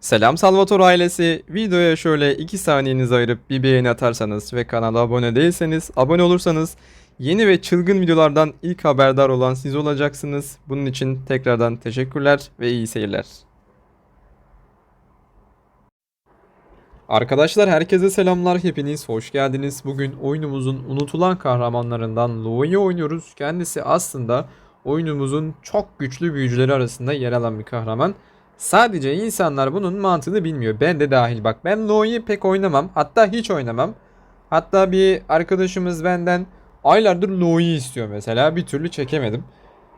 Selam Salvator ailesi. Videoya şöyle 2 saniyenizi ayırıp bir beğeni atarsanız ve kanala abone değilseniz abone olursanız yeni ve çılgın videolardan ilk haberdar olan siz olacaksınız. Bunun için tekrardan teşekkürler ve iyi seyirler. Arkadaşlar herkese selamlar. Hepiniz hoş geldiniz. Bugün oyunumuzun unutulan kahramanlarından Lou'yu oynuyoruz. Kendisi aslında oyunumuzun çok güçlü büyücüleri arasında yer alan bir kahraman. Sadece insanlar bunun mantığını bilmiyor. Ben de dahil bak. Ben Lo'yu pek oynamam. Hatta hiç oynamam. Hatta bir arkadaşımız benden aylardır Lo'yu istiyor mesela. Bir türlü çekemedim.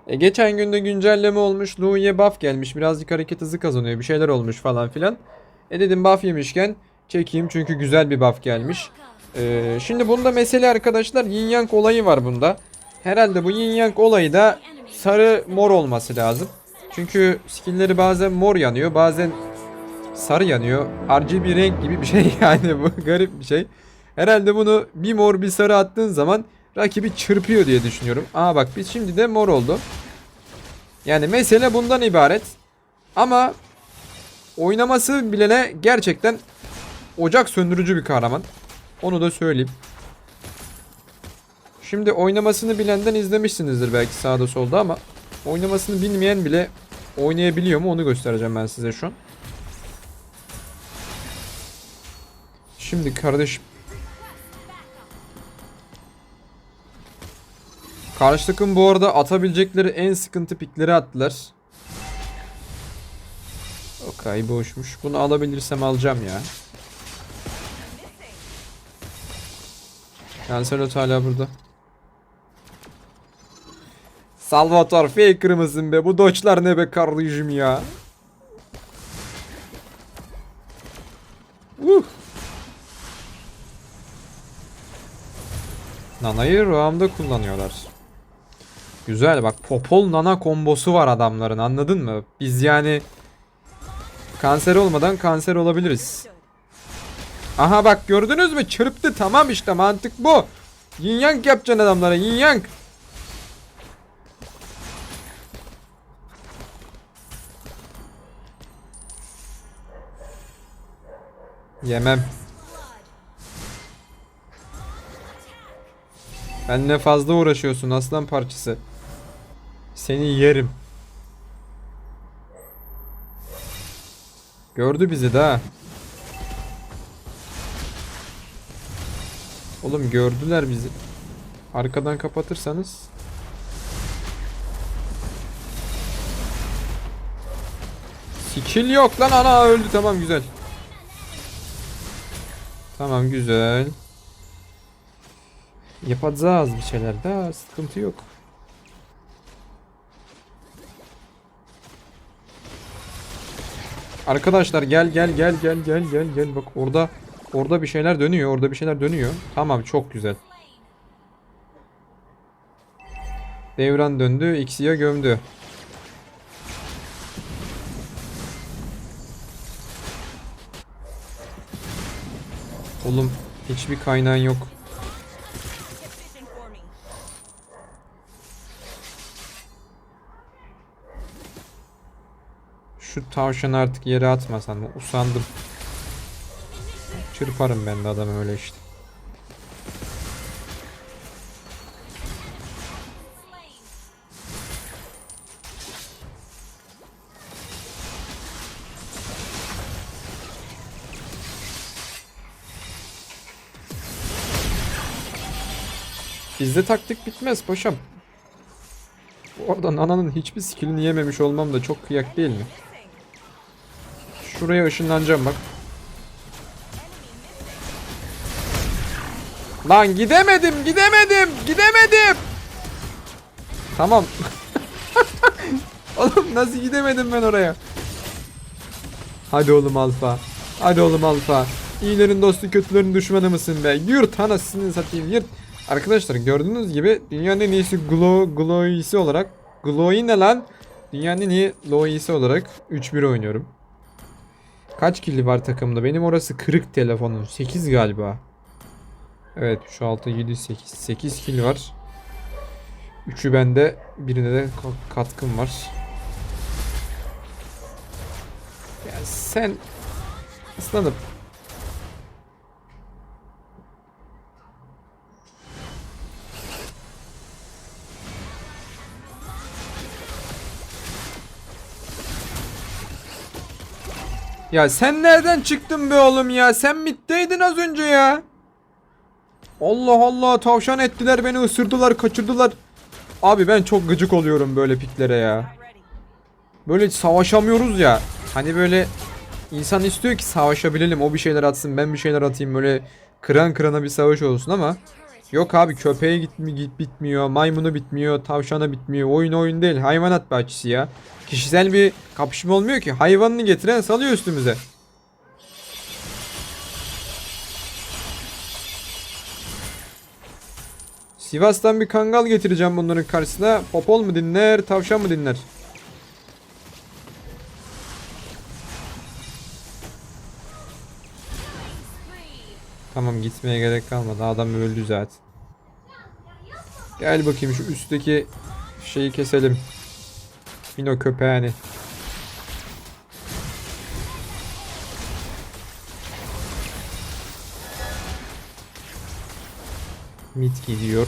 E, geçen günde güncelleme olmuş. Lou'ya buff gelmiş. Birazcık hareket hızı kazanıyor. Bir şeyler olmuş falan filan. E dedim buff yemişken çekeyim çünkü güzel bir buff gelmiş. E, şimdi bunda mesele arkadaşlar yin yang olayı var bunda. Herhalde bu yin yang olayı da sarı mor olması lazım. Çünkü skill'leri bazen mor yanıyor, bazen sarı yanıyor. RGB renk gibi bir şey yani bu garip bir şey. Herhalde bunu bir mor bir sarı attığın zaman rakibi çırpıyor diye düşünüyorum. Aa bak biz şimdi de mor oldu. Yani mesele bundan ibaret. Ama oynaması bilene gerçekten ocak söndürücü bir kahraman. Onu da söyleyeyim. Şimdi oynamasını bilenden izlemişsinizdir belki sağda solda ama oynamasını bilmeyen bile oynayabiliyor mu onu göstereceğim ben size şu an. Şimdi kardeşim. Karşı takım bu arada atabilecekleri en sıkıntı pikleri attılar. Okay boşmuş. Bunu alabilirsem alacağım ya. Lancelot hala burada. Salvatore faker mısın be? Bu doçlar ne be kardeşim ya? Uh. Nana'yı Roam'da kullanıyorlar. Güzel bak Popol Nana kombosu var adamların anladın mı? Biz yani kanser olmadan kanser olabiliriz. Aha bak gördünüz mü? Çırptı tamam işte mantık bu. Yin yang yapacaksın adamlara yin yang. Yemem. Benle fazla uğraşıyorsun aslan parçası. Seni yerim. Gördü bizi daha. Oğlum gördüler bizi. Arkadan kapatırsanız. Skill yok lan ana öldü tamam güzel. Tamam güzel. Yapacağız bir şeyler daha sıkıntı yok. Arkadaşlar gel gel gel gel gel gel gel bak orada orada bir şeyler dönüyor orada bir şeyler dönüyor. Tamam çok güzel. Devran döndü X'ye gömdü. Oğlum hiçbir kaynağın yok. Şu tavşanı artık yere atmasan mı? Usandım. Çırparım ben de adamı öyle işte. Bizde taktik bitmez paşam. Oradan ananın hiçbir skillini yememiş olmam da çok kıyak değil mi? Şuraya ışınlanacağım bak. Lan gidemedim, gidemedim, gidemedim. Tamam. oğlum nasıl gidemedim ben oraya? Hadi oğlum alfa. Hadi oğlum alfa. İyilerin dostu kötülerin düşmanı mısın be? Yurt anasını satayım yurt. Arkadaşlar gördüğünüz gibi dünyanın en iyisi Glow, Glow'isi olarak Glow'i ne lan? Dünyanın en iyi Glow'isi olarak 3-1 oynuyorum. Kaç killi var takımda? Benim orası kırık telefonum. 8 galiba. Evet 3, 6, 7, 8. 8 kill var. 3'ü bende. Birine de ka- katkım var. Ya sen ıslanıp Ya sen nereden çıktın be oğlum ya? Sen mitteydin az önce ya. Allah Allah tavşan ettiler beni ısırdılar kaçırdılar. Abi ben çok gıcık oluyorum böyle piklere ya. Böyle savaşamıyoruz ya. Hani böyle insan istiyor ki savaşabilelim. O bir şeyler atsın ben bir şeyler atayım böyle kıran kırana bir savaş olsun ama Yok abi köpeğe gitmi git bitmiyor, maymunu bitmiyor, tavşana bitmiyor. Oyun oyun değil, hayvanat bahçesi ya. Kişisel bir kapışma olmuyor ki. Hayvanını getiren salıyor üstümüze. Sivas'tan bir kangal getireceğim bunların karşısına. Popol mu dinler, tavşan mı dinler? Tamam gitmeye gerek kalmadı. Adam öldü zaten. Gel bakayım şu üstteki şeyi keselim. Mino köpeğini. Mit gidiyor.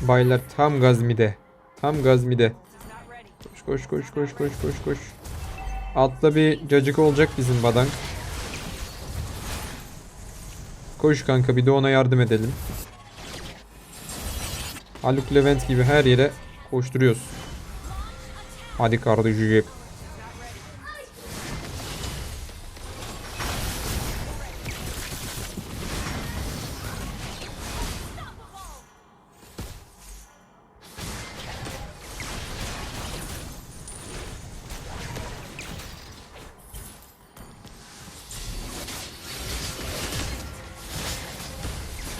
Baylar tam gaz mide. Tam gaz mide. Koş koş koş koş koş koş. Altta bir cacık olacak bizim badank. Koş kanka bir de ona yardım edelim. Haluk Levent gibi her yere koşturuyoruz. Hadi kardeşim.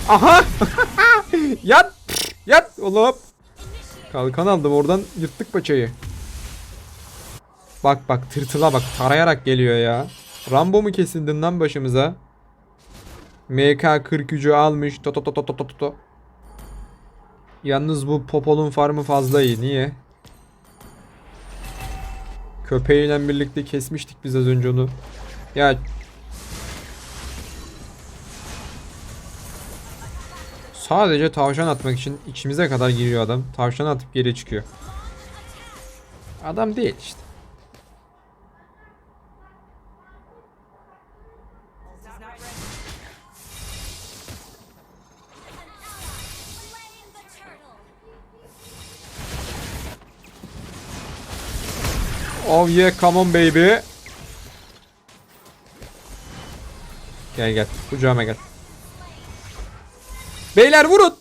Aha! Yat! Yat oğlum. Kalkan aldım oradan yırttık paçayı. Bak bak tırtıla bak tarayarak geliyor ya. Rambo mu kesildin lan başımıza? MK43'ü almış. To to to to to to. Yalnız bu Popol'un farmı fazla iyi. Niye? Köpeğiyle birlikte kesmiştik biz az önce onu. Ya Sadece tavşan atmak için içimize kadar giriyor adam. Tavşan atıp geri çıkıyor. Adam değil işte. Oh yeah come on baby. Gel gel kucağıma gel. Beyler vurun.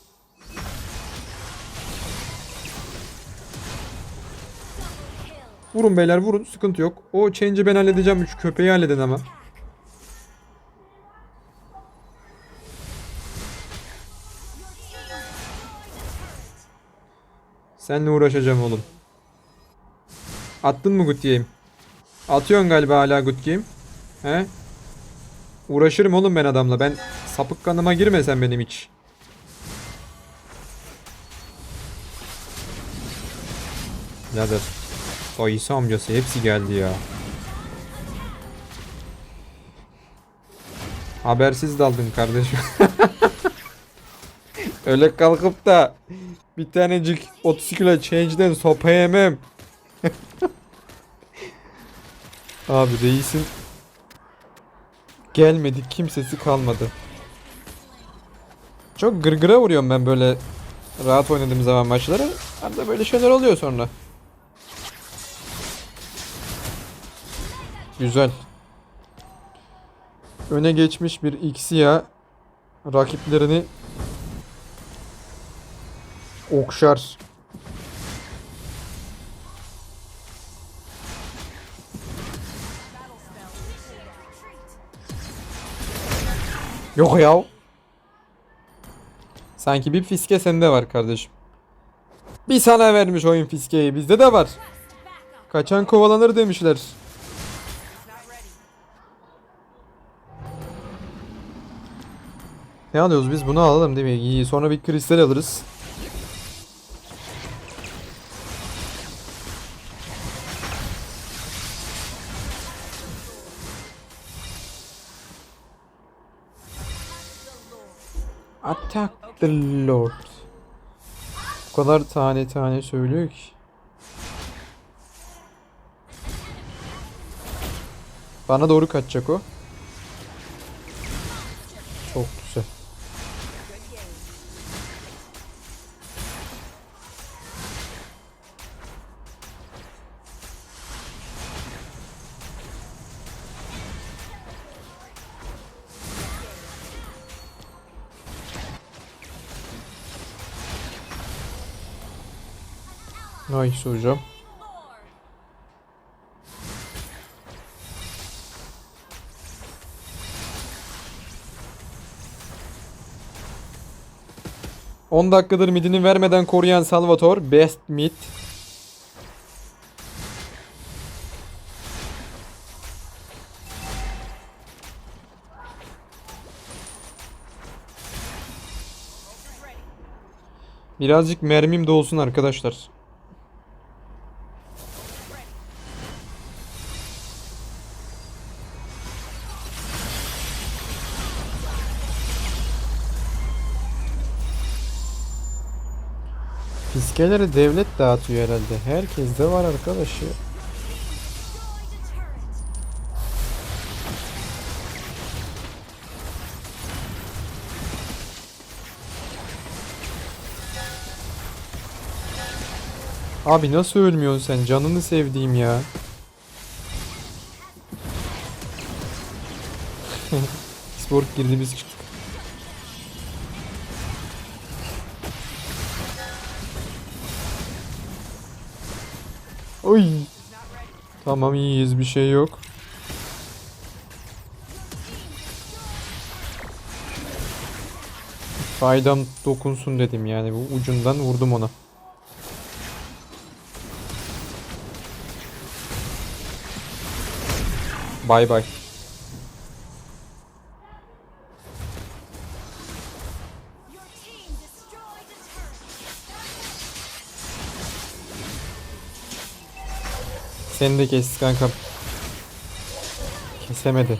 Vurun beyler vurun sıkıntı yok. O change'i ben halledeceğim. Şu köpeği halledin ama. Seninle uğraşacağım oğlum. Attın mı good game? Atıyorsun galiba hala good game. He? Uğraşırım oğlum ben adamla. Ben sapık kanıma girme sen benim hiç. Birader. Dayısı amcası hepsi geldi ya. Habersiz daldın kardeşim. Öyle kalkıp da bir tanecik 30 kilo change'den sopa yemem. Abi reisin gelmedi kimsesi kalmadı. Çok gırgıra vuruyorum ben böyle rahat oynadığım zaman maçları. Arada böyle şeyler oluyor sonra. Güzel. Öne geçmiş bir Xia rakiplerini okşar. Yok ya. Sanki bir fiske sende var kardeşim. Bir sana vermiş oyun fiskeyi bizde de var. Kaçan kovalanır demişler. Ne alıyoruz biz? Bunu alalım değil mi? İyi. Sonra bir kristal alırız. Attack the Lord. O kadar tane tane söylüyor ki. Bana doğru kaçacak o. Nice hocam. On dakikadır midini vermeden koruyan Salvator best mid. Birazcık mermim de olsun arkadaşlar. Fiskeleri devlet dağıtıyor herhalde. Herkes de var arkadaşı. Abi nasıl ölmüyorsun sen? Canını sevdiğim ya. Spor girdi biz çıktık. Oy. Tamam iyiyiz bir şey yok. Faydam dokunsun dedim yani bu ucundan vurdum ona. Bay bay. Seni de kes kankam. Kesemedi.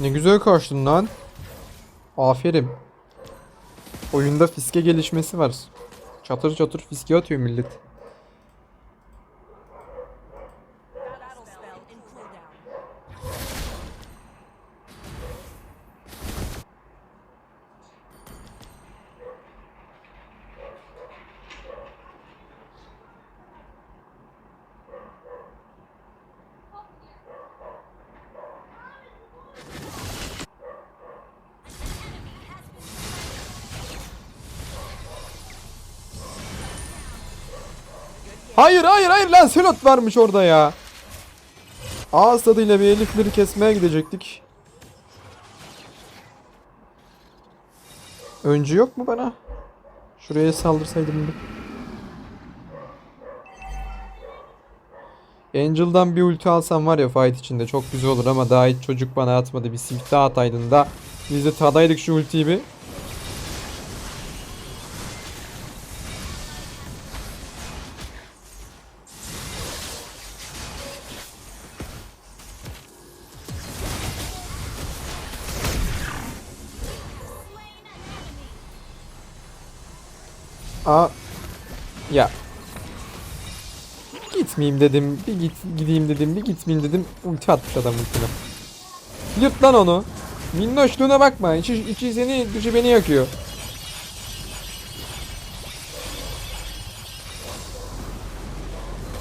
Ne güzel koştun lan. Aferin. Oyunda fiske gelişmesi var. Çatır çatır fiske atıyor millet. Hayır hayır hayır lan slot varmış orada ya. Ağız tadıyla bir elifleri kesmeye gidecektik. Öncü yok mu bana? Şuraya saldırsaydım bir. Angel'dan bir ulti alsam var ya fight içinde çok güzel olur ama daha hiç çocuk bana atmadı. Bir daha ataydın da biz de tadaydık şu ultiyi bir. Aa. Ya. Gitmeyeyim dedim. Bir git gideyim dedim. Bir gitmeyeyim dedim. Ulti atmış adam ultine. Yırt lan onu. Minnoşluğuna bakma. İçi, içi seni, dışı beni yakıyor.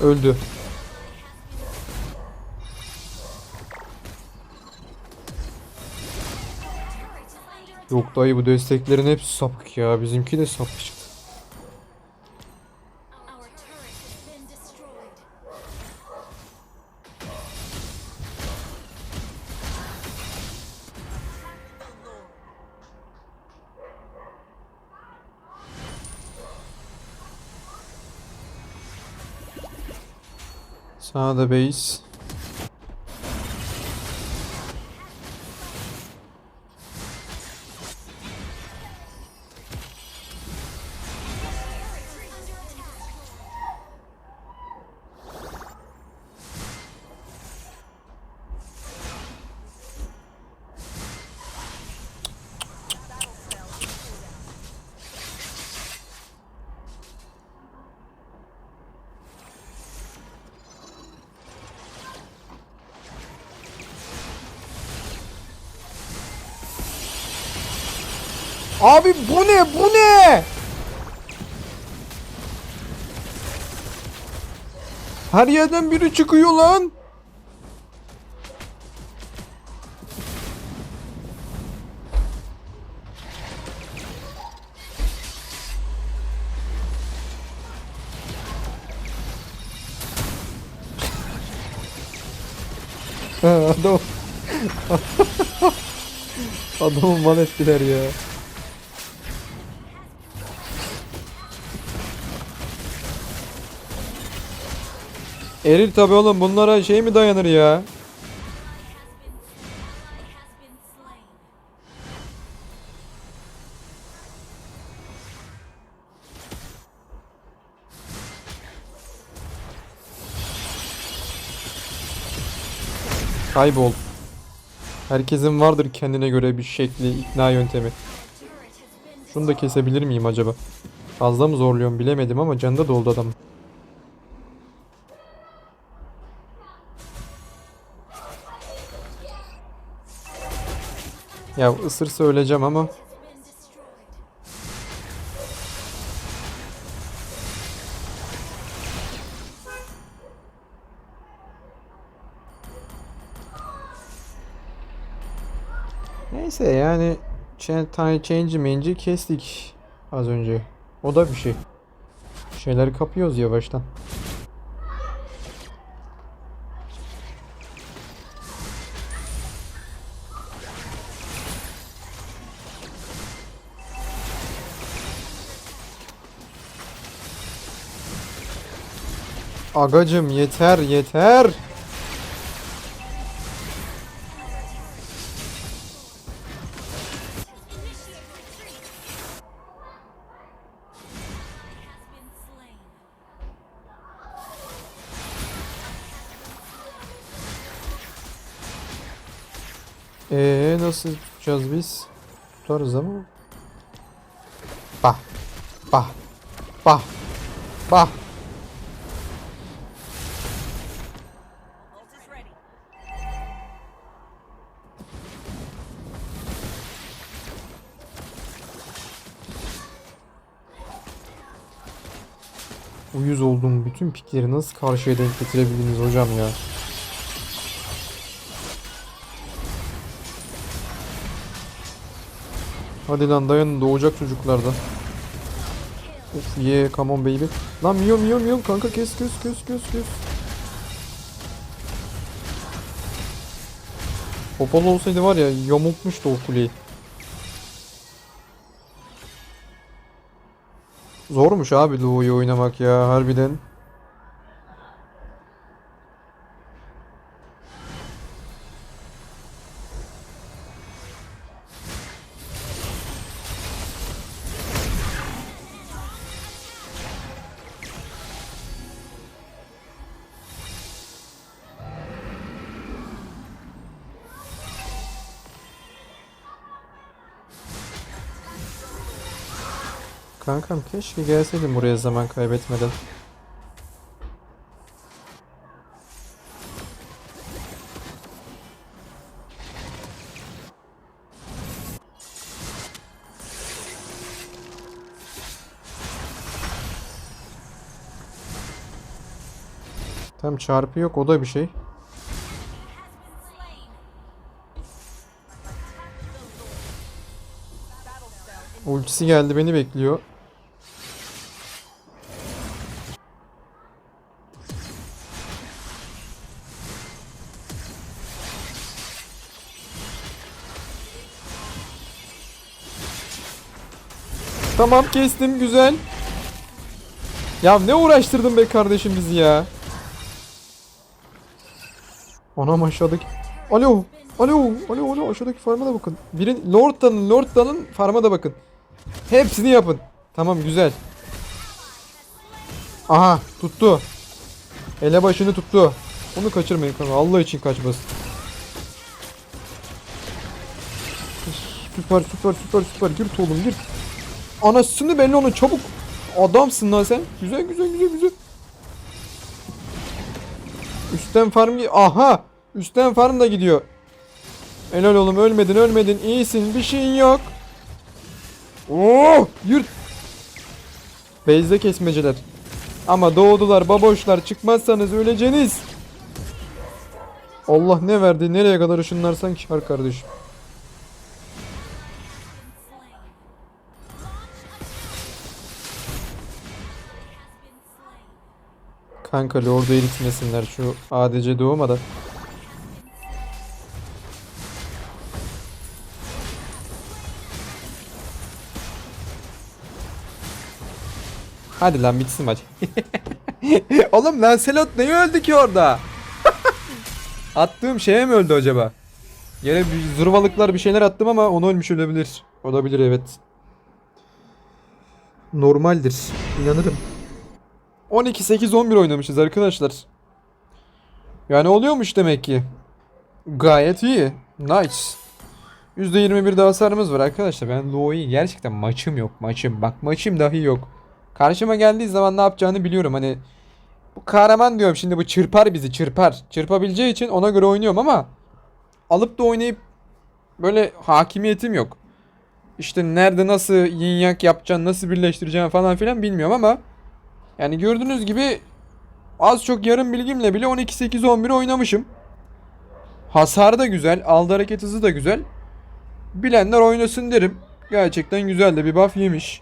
Öldü. Yok dayı bu desteklerin hepsi sapık ya. Bizimki de sapık Sağda base. Abi bu ne? Bu ne? Her yerden biri çıkıyor lan. Adam Adamı mal ettiler ya. Eril tabi oğlum bunlara şey mi dayanır ya? Kaybol. Herkesin vardır kendine göre bir şekli, ikna yöntemi. Şunu da kesebilir miyim acaba? Fazla mı zorluyorum bilemedim ama canı da doldu adam. Ya ısırsa öleceğim ama neyse yani tane change main'i kestik az önce. O da bir şey. Şeyleri kapıyoruz yavaştan. Agacım yeter yeter. Ee nasıl tutacağız biz? Tutarız ama. Bah. Bah. Bah. Bah. Uyuz olduğum bütün pikleri nasıl karşıya denk getirebildiniz hocam ya? Hadi lan dayanın doğacak çocuklardan. Of yeah come on baby. Lan miyo miyo miyo kanka kes kes kes kes kes. Hopalı olsaydı var ya yamultmuştu o kuleyi. Zormuş abi Luo'yu oynamak ya harbiden. Kankam keşke gelseydin buraya zaman kaybetmeden. Tam çarpı yok o da bir şey. Ultisi geldi beni bekliyor. Tamam kestim güzel. Ya ne uğraştırdın be kardeşim bizi ya. Anam aşağıdaki. Alo. Alo. Alo. Alo. Aşağıdaki farma da bakın. Birin Lord Dan'ın Lord Dan'ın farma da bakın. Hepsini yapın. Tamam güzel. Aha tuttu. Ele başını tuttu. Onu kaçırmayın kanka. Allah için kaçmasın. Süper süper süper süper. Gir oğlum gir. Anasını belli onu çabuk. Adamsın lan sen. Güzel güzel güzel güzel. Üstten farm Aha! Üstten farm da gidiyor. Helal oğlum ölmedin ölmedin. İyisin bir şeyin yok. Oo! Yürü. Base'de kesmeceler. Ama doğdular baboşlar çıkmazsanız öleceğiniz. Allah ne verdi nereye kadar ışınlarsan kar kardeşim. Kanka Lord'u eritmesinler şu ADC doğmadan. Hadi lan bitsin maç. Oğlum Lancelot neyi öldü ki orada? Attığım şeye mi öldü acaba? Yine bir zırvalıklar bir şeyler attım ama onu ölmüş ölebilir. Olabilir evet. Normaldir. İnanırım. 12-8-11 oynamışız arkadaşlar. Yani oluyormuş demek ki. Gayet iyi. Nice. %21 de hasarımız var arkadaşlar. Ben Lo'yu gerçekten maçım yok. Maçım. Bak maçım dahi yok. Karşıma geldiği zaman ne yapacağını biliyorum. Hani bu kahraman diyorum şimdi bu çırpar bizi çırpar. Çırpabileceği için ona göre oynuyorum ama alıp da oynayıp böyle hakimiyetim yok. İşte nerede nasıl yin yang yapacaksın, nasıl birleştireceksin falan filan bilmiyorum ama yani gördüğünüz gibi az çok yarım bilgimle bile 12-8-11 oynamışım. Hasar da güzel, aldı hareket hızı da güzel. Bilenler oynasın derim. Gerçekten güzel de bir buff yemiş.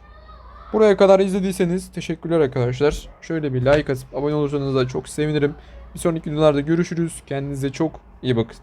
Buraya kadar izlediyseniz teşekkürler arkadaşlar. Şöyle bir like atıp abone olursanız da çok sevinirim. Bir sonraki videolarda görüşürüz. Kendinize çok iyi bakın.